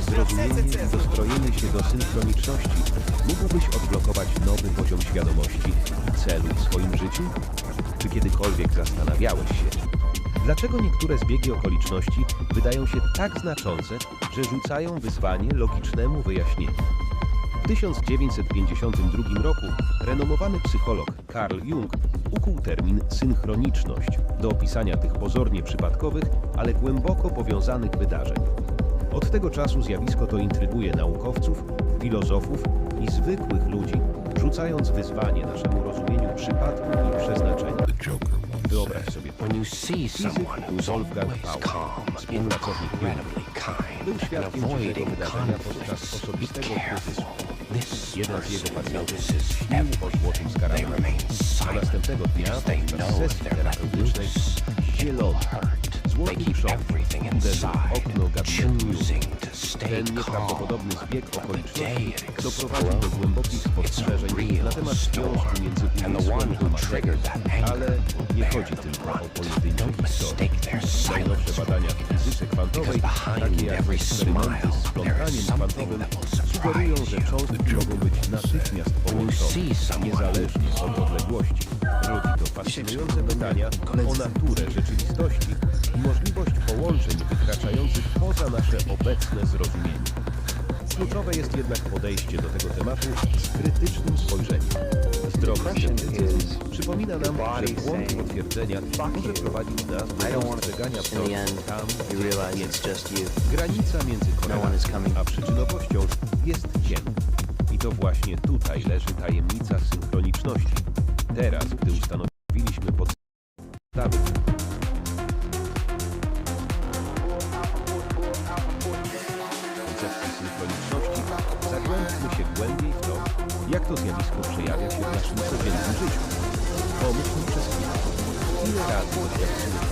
Zrozumienie i dostrojenie się do synchroniczności mógłbyś odblokować nowy poziom świadomości i celu w swoim życiu? Czy kiedykolwiek zastanawiałeś się, dlaczego niektóre zbiegi okoliczności wydają się tak znaczące, że rzucają wyzwanie logicznemu wyjaśnieniu? W 1952 roku renomowany psycholog Carl Jung ukuł termin synchroniczność do opisania tych pozornie przypadkowych, ale głęboko powiązanych wydarzeń. Od tego czasu zjawisko to intryguje naukowców, filozofów i zwykłych ludzi, rzucając wyzwanie naszemu rozumieniu przypadku i przeznaczenia. Wyobraź sobie to. Who's Wolfgang Paul, współpracownik był świadkiem avoiding wydarzenia podczas osobistego kryzysu. Jeden z jego pacjentów notices śnił o everything. złotym remain a następnego dnia podczas sesji terapeutycznej zielony, hurt. They złoty everything uderzył okno gabinetu choosing Junga. to stay Ten calm. nieprawdopodobny zbieg okoliczności day it doprowadził do głębokich explodes, spostrzeżeń it's a real na temat storm. związku między And the umysłem one a who materią. triggered that anger Ale nie bear chodzi the tylko o brunt. pojedyncze Don't historie. mistake their Najnowsze silence badania w fizyce kwantowej, Because behind takie jak every eksperymenty smile, z there plątaniem is something kwantowym, that will surprise sugerują, że you. cząstki mogą być natychmiast When you połączone, see someone niezależnie od odległości. Fascynujące pytania o naturę rzeczywistości i możliwość połączeń wykraczających poza nasze obecne zrozumienie. Kluczowe jest jednak podejście do tego tematu z krytycznym spojrzeniem. Zdrowy sceptycyzm przypomina nam, że błąd potwierdzenia może prowadzić nas do postrzegania end, tam, gdzie. Granica między No korelacją a przyczynowością jest ciemna. I to właśnie tutaj leży tajemnica synchroniczności. Teraz, gdy ustanowiliśmy się głębiej w to, jak to zjawisko przejawia się w naszym codziennym życiu. Pomyśl przez chwilę, ile razy doświadczyłeś